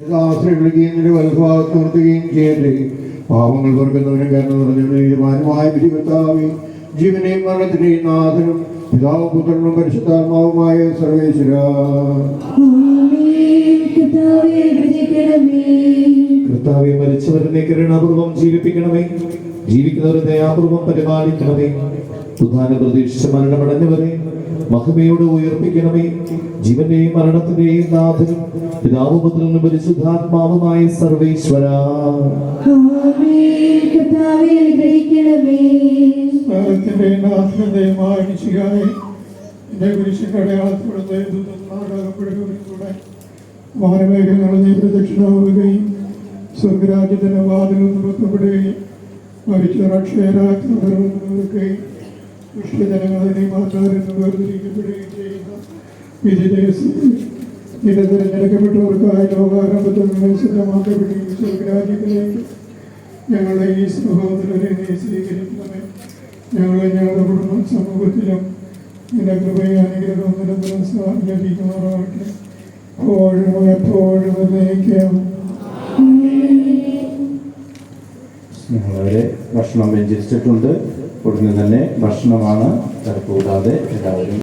ആശ്രയിക്കുകയും നിന്റെ വലഭാഗത്ത് നിർത്തുകയും ചെയ്യട്ടെ പാവങ്ങൾ പൊറുക്കുന്നവനും കാരണം നിറഞ്ഞ നീതിമാനുമായ വിധികർത്താവേ ജീവനെയും മരണത്തിനെയും നാഥനും പിതാവും പുത്രനും പരിശുദ്ധാത്മാവുമായ സർവേശ്വര. കർത്താവെ മരിച്ചവരെ കരുണാപൂർവം ജീവിപ്പിക്കണമേ. ജീവിക്കുന്നവരെ ദയാപൂർവം പരിപാലിക്കണമേ. പ്രധാന പ്രതീക്ഷിച്ച മരണമടഞ്ഞവരെ മഹിമയോട് ഉയർപ്പിക്കണമേ. ജീവന്റെയും മരണത്തിന്റെയും നാഥനും പിതാവുപുത്രനും പരിശുദ്ധാത്മാവുമായ സർവേശ്വര. വാനമേഘങ്ങൾ നീ പ്രദക്ഷിണാവുകയും സ്വർഗരാജ്യത്തിന്റെ വാതിൽ തുറക്കപ്പെടുകയും മരിച്ചവർ അക്ഷയരാക്കുകയും ദുഷ്ടജനങ്ങളെ നീ മാറ്റാറിൽ വേർതിരിക്കപ്പെടുകയും ചെയ്യുന്ന ദിവസത്തിൽ നിന്റെ തിരഞ്ഞെടുക്കപ്പെട്ടവർക്കായി ലോകാരംഭത്തിൽ സിദ്ധമാക്കപ്പെടുകയും സ്വർഗരാജ്യത്തിലേക്ക് ഞങ്ങളുടെ ഈ സഹോദരരെ നീ സ്വീകരിക്കണമേ ഞങ്ങളെ ഞങ്ങളുടെ കുടുംബ സമൂഹത്തിലും നിന്റെ കൃപയെ അനുഗ്രഹം നിരന്തരം ലഭിക്കുമാറാകട്ടെ എപ്പോഴും എപ്പോഴും എന്നേക്കും ഭക്ഷണം വ്യഞ്ചരിച്ചിട്ടുണ്ട് ഉടനെ തന്നെ ഭക്ഷണമാണ് കൂടാതെ എല്ലാവരും